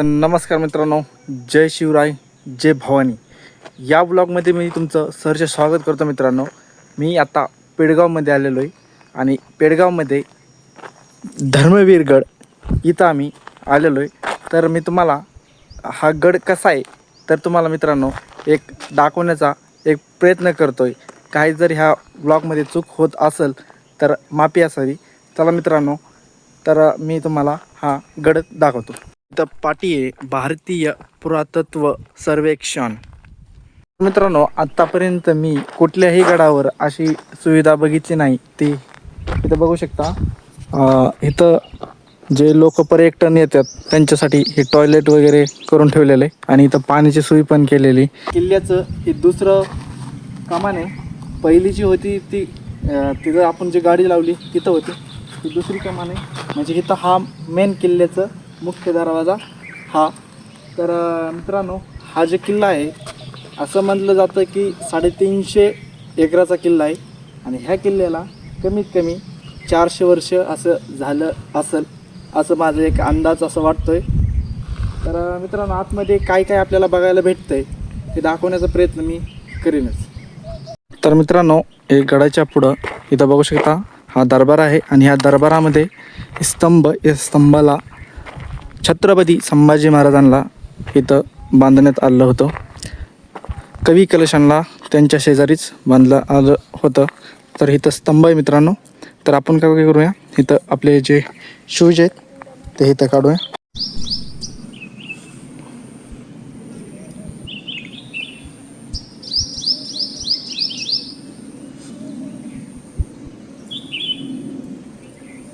तर नमस्कार मित्रांनो जय शिवराय जय भवानी. या ब्लॉगमध्ये मी तुमचं सहर्ष स्वागत करतो मित्रांनो. मी आता पेडगावमध्ये आलेलो आहे आणि पेडगावमध्ये धर्मवीर गड इथं आम्ही आलेलो आहे. तर मी तुम्हाला हा गड कसा आहे तर तुम्हाला मित्रांनो एक दाखवण्याचा एक प्रयत्न करतो आहे काही जर ह्या ब्लॉगमध्ये चूक होत असेल तर माफी असावी. चला मित्रांनो तर मी तुम्हाला हा गड दाखवतो. इथं पाठी आहे भारतीय पुरातत्व सर्वेक्षण. मित्रांनो आत्तापर्यंत मी कुठल्याही गडावर अशी सुविधा बघितली नाही. ती इथं बघू शकता. इथं जे लोक पर्यटन येतात त्यांच्यासाठी हे टॉयलेट वगैरे करून ठेवलेलं आहे आणि इथं पाण्याची सोय पण केलेली किल्ल्याचं हे दुसरं कमान आहे. पहिली जी होती ती तिथं आपण जी गाडी लावली तिथं होती. ती दुसरी कमान आहे. म्हणजे इथं हा मेन किल्ल्याचं मुख्य दरवाजा हा. तर मित्रांनो हा जो किल्ला आहे असं म्हटलं जातं की साडेतीनशे एकराचा किल्ला आहे. आणि ह्या किल्ल्याला कमीत कमी चारशे वर्ष असं झालं असेल असं माझं एक अंदाज असं वाटतो आहे तर मित्रांनो आतमध्ये काय काय आपल्याला बघायला भेटतं आहे ते दाखवण्याचा प्रयत्न मी करीनच. तर मित्रांनो एक गडाच्या पुढं इथं बघू शकता हा दरबार आहे. आणि ह्या दरबारामध्ये स्तंभ या स्तंभाला छत्रपती संभाजी महाराजांना इथं बांधण्यात आलं होतं. कवी कलशांना त्यांच्या शेजारीच बांधलं आलं होतं. तर इथं स्तंभ आहे मित्रांनो. तर आपण काय काय करूया? इथं आपले जे शूज आहेत ते इथं काढूया.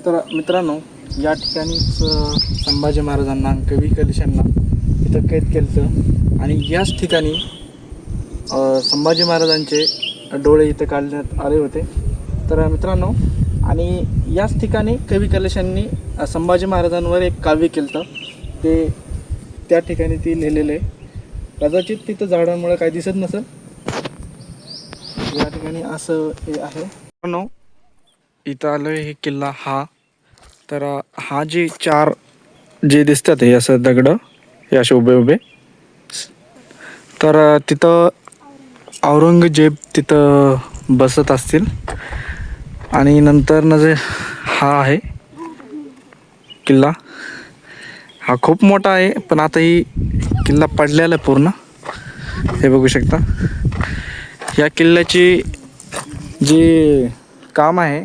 तर मित्रांनो या ठिकाणीच संभाजी महाराजांना कवी कलशांना इथं कैद केलं आणि याच ठिकाणी संभाजी महाराजांचे डोळे इथं काढण्यात आले होते. तर मित्रांनो आणि याच ठिकाणी कवी कलशांनी संभाजी महाराजांवर एक काव्य केलं ते त्या ठिकाणी ती लिहिलेलं आहे. कदाचित तिथं झाडांमुळे काही दिसत नसेल. या ठिकाणी असं हे आहे. मित्रांनो इथं आलं हे किल्ला हा तर हा जे चार जे दिसतात हे असं दगड हे असे उभे उभे. तर तिथं औरंगजेब तिथं बसत असतील. आणि नंतर न जे हा आहे किल्ला. हा खूप मोठा आहे पण आता ही किल्ला पडलेला आहे पूर्ण. हे बघू शकता. या किल्ल्याची जे काम आहे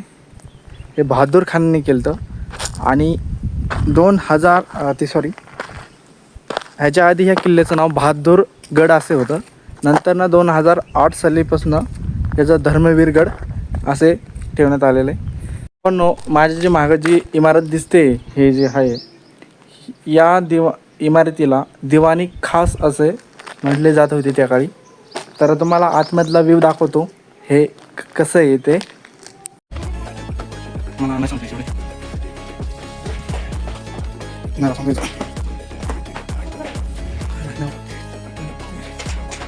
हे बहादूर खानने केलं होतं आणि दोन हजार ते सॉरी ह्याच्या आधी ह्या किल्ल्याचं नाव बहादूर गड असे होतं. नंतर ना दोन हजार आठ सालीपासून याचं धर्मवीर गड असे ठेवण्यात आलेलं. आहे पण माझी माझ्या जे मागं जी इमारत दिसते हे जे आहे या दिवा इमारतीला दिवाणी खास असे म्हटले जात होते त्या काळी. तर तुम्हाला आतमधला व्ह्यू दाखवतो. हे क- कसं आहे ते? मला नाही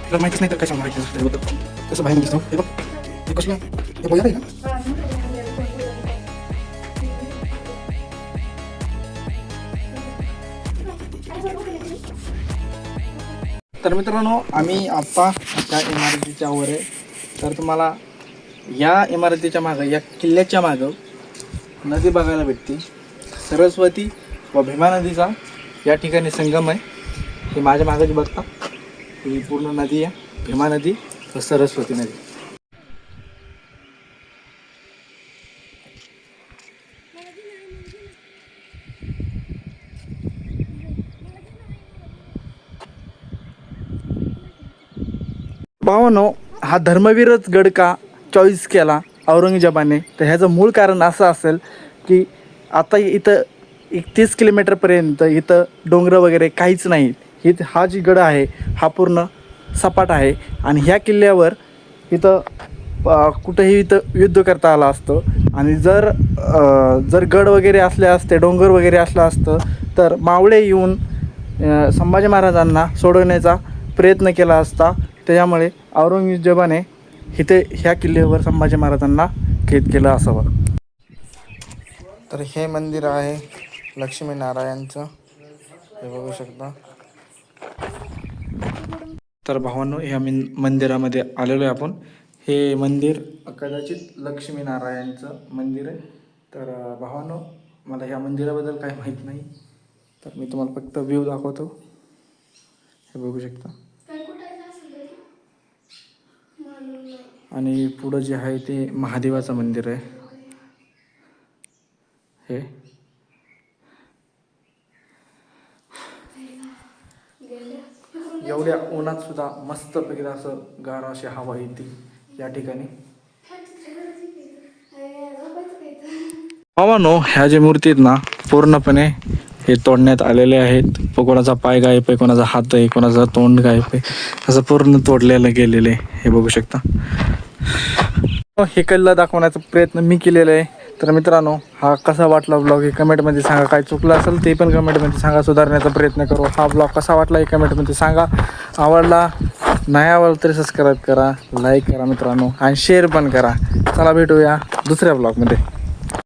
तुला माहितीच नाही तर काय सांगणार आहे कसं बाहेर दिसतो हे बघ हे कसलं हे बोया आहे ना तर मित्रांनो आम्ही आत्ता त्या इमारतीच्या वर आहे तर तुम्हाला या इमारतीच्या मागं या किल्ल्याच्या मागं नदी बघायला भेटते सरस्वती व भीमा नदीचा या ठिकाणी संगम आहे. हे माझ्या मागे जे बघता ही पूर्ण नदी आहे. भीमा नदी व सरस्वती नदी. भावानो हा धर्मवीरच गड का चॉईस केला औरंगजेबाने? तर ह्याचं मूळ कारण असं असेल की आता इथं एक तीस किलोमीटरपर्यंत इथं डोंगरं वगैरे काहीच नाही. इथं हा जी गड आहे हा पूर्ण सपाट आहे. आणि ह्या किल्ल्यावर इथं कुठेही कुठंही इथं युद्ध करता आलं असतं. आणि जर जर गड वगैरे असले असते डोंगर वगैरे असलं असतं तर मावळे येऊन संभाजी महाराजांना सोडवण्याचा प्रयत्न केला असता. त्याच्यामुळे औरंगजेबाने इथे ह्या किल्ल्यावर संभाजी महाराजांना कैद केलं असावं. तर हे मंदिर आहे. लक्ष्मीनारायणचं. हे बघू शकता. तर भावांनो ह्या मिन मंदिरामध्ये आलेलो आहे आपण. हे मंदिर कदाचित लक्ष्मीनारायणचं मंदिर आहे. तर भावानो भावांनो मला ह्या मंदिराबद्दल काही माहीत नाही. तर मी तुम्हाला फक्त व्ह्यू दाखवतो. हे बघू शकता. आणि पुढं जे आहे ते महादेवाचं मंदिर आहे. हे. एवढ्या उन्हात सुद्धा मस्तपैकी असं गार अशी हवा येते या ठिकाणी. भावानो ह्या जे मूर्ती आहेत ना पूर्णपणे हे तोडण्यात आलेले आहेत. कोणाचा पाय गायब आहे कोणाचा हात आहे कोणाचा तोंड गायब आहे असं पूर्ण तोडलेलं गेलेलं आहे. हे बघू शकता. हे कल्ला दाखवण्याचा प्रयत्न मी केलेला आहे. तर मित्रांनो हा कसा वाटला ब्लॉग हे कमेंटमध्ये सांगा. काय चुकलं असेल ते पण कमेंटमध्ये सांगा. सुधारण्याचा प्रयत्न करू. हा ब्लॉग कसा वाटला हे कमेंटमध्ये सांगा. आवडला? नाही आवडला तरी सबस्क्राईब करा लाईक करा मित्रांनो. आणि शेअर पण करा. चला भेटूया दुसऱ्या ब्लॉगमध्ये